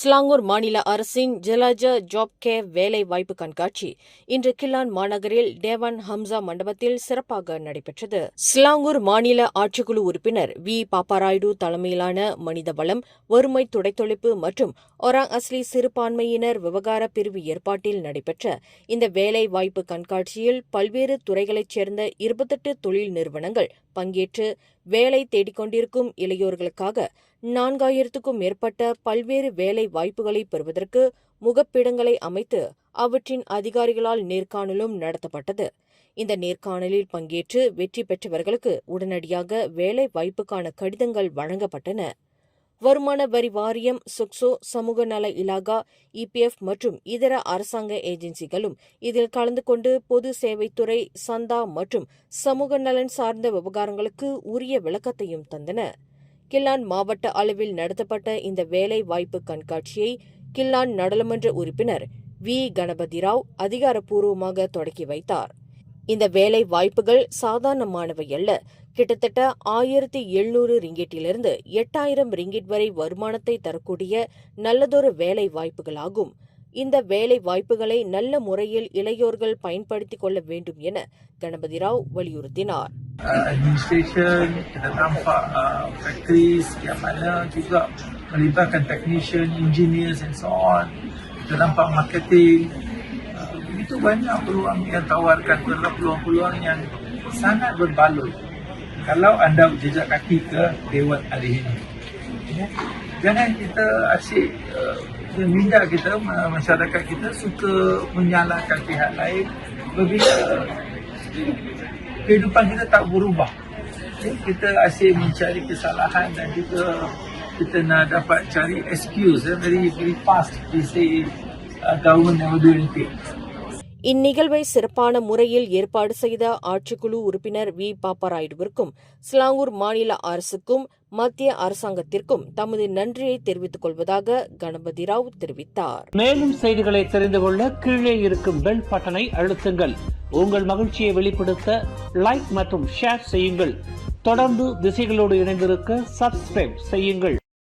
ஸ்லாங்கூர் மாநில அரசின் ஜலாஜ job K வேலை வாய்ப்பு கண்காட்சி இன்று கில்லான் மாநகரில் டேவான் ஹம்சா மண்டபத்தில் சிறப்பாக நடைபெற்றது. ஸ்லாங்கூர் மாநில ஆட்சிக்குழு உறுப்பினர் வி. பாப்பாராயுடு தலைமையிலான மனித வளம் வறுமை துடைத்தொழிப்பு மற்றும் ஒராங் அஸ்லி சிறுபான்மையினர் விவகார பிரிவு ஏற்பாட்டில் நடைபெற்ற இந்த வேலை வாய்ப்பு கண்காட்சியில் பல்வேறு துறைகளைச் சேர்ந்த இருபத்தெட்டு தொழில் நிறுவனங்கள் பங்கேற்று வேலை தேடிக்கொண்டிருக்கும் இளையோர்களுக்காக நான்காயிரத்துக்கும் மேற்பட்ட பல்வேறு வேலை வாய்ப்புகளை பெறுவதற்கு முகப்பிடங்களை அமைத்து அவற்றின் அதிகாரிகளால் நேர்காணலும் நடத்தப்பட்டது. இந்த நேர்காணலில் பங்கேற்று வெற்றி பெற்றவர்களுக்கு உடனடியாக வேலை வாய்ப்புக்கான கடிதங்கள் வழங்கப்பட்டன. வருமான வரி வாரியம் சுக்சோ சமூக நல இலாகா இபிஎஃப் மற்றும் இதர அரசாங்க ஏஜென்சிகளும் இதில் கலந்து கொண்டு பொது சேவைத்துறை சந்தா மற்றும் சமூக நலன் சார்ந்த விவகாரங்களுக்கு உரிய விளக்கத்தையும் தந்தன. கில்லான் மாவட்ட அளவில் நடத்தப்பட்ட இந்த வேலை வாய்ப்பு கண்காட்சியை கில்லான் நாடாளுமன்ற உறுப்பினர் வி. கணபதி ராவ் அதிகாரப்பூர்வமாக தொடக்கி வைத்தார். இந்த வேலை வாய்ப்புகள் சாதாரணமானவை அல்ல. கிட்டத்தட்ட ஆயிரத்தி எழுநூறு ரிங்கெட்டிலிருந்து எட்டாயிரம் ரிங்கெட் வரை வருமானத்தை தரக்கூடிய நல்லதொரு வேலை வாய்ப்புகளாகும் இந்த வேலை வாய்ப்புகளை நல்ல முறையில் இளையோர்கள் பயன்படுத்திக் கொள்ள வேண்டும் என கணபதி ராவ் வலியுறுத்தினார் uh, administration, kita nampak uh, factories yang mana juga melibatkan technician, engineers and so on. Kita nampak marketing. Uh, begitu banyak peluang yang tawarkan adalah peluang-peluang yang sangat berbaloi. Kalau anda berjejak kaki ke Dewan Alih ini. Jangan kita asyik uh, minda kita, masyarakat kita suka menyalahkan pihak lain berbila kehidupan kita tak berubah. Ya, kita asyik mencari kesalahan dan juga kita nak dapat cari excuse eh, very very fast we say uh, government never do anything. இந்நிகழ்வை சிறப்பான முறையில் ஏற்பாடு செய்த ஆட்சிக்குழு உறுப்பினர் we. பாப்பராயுடுவிற்கும் Selangor மாநில அரசுக்கும் மத்திய அரசாங்கத்திற்கும் தமது நன்றியை தெரிவித்துக் கொள்வதாக கணபதி ராவ் தெரிவித்தார். மேலும் செய்திகளை தெரிந்து கொள்ள கீழே இருக்கும் பெல் பட்டனை அழுத்துங்கள். உங்கள் மகிழ்ச்சியை வெளிப்படுத்த லைக் மற்றும் ஷேர் செய்யுங்கள். தொடர்ந்து திசைகளோடு இணைந்திருக்க சப்ஸ்கிரைப் செய்யுங்கள்.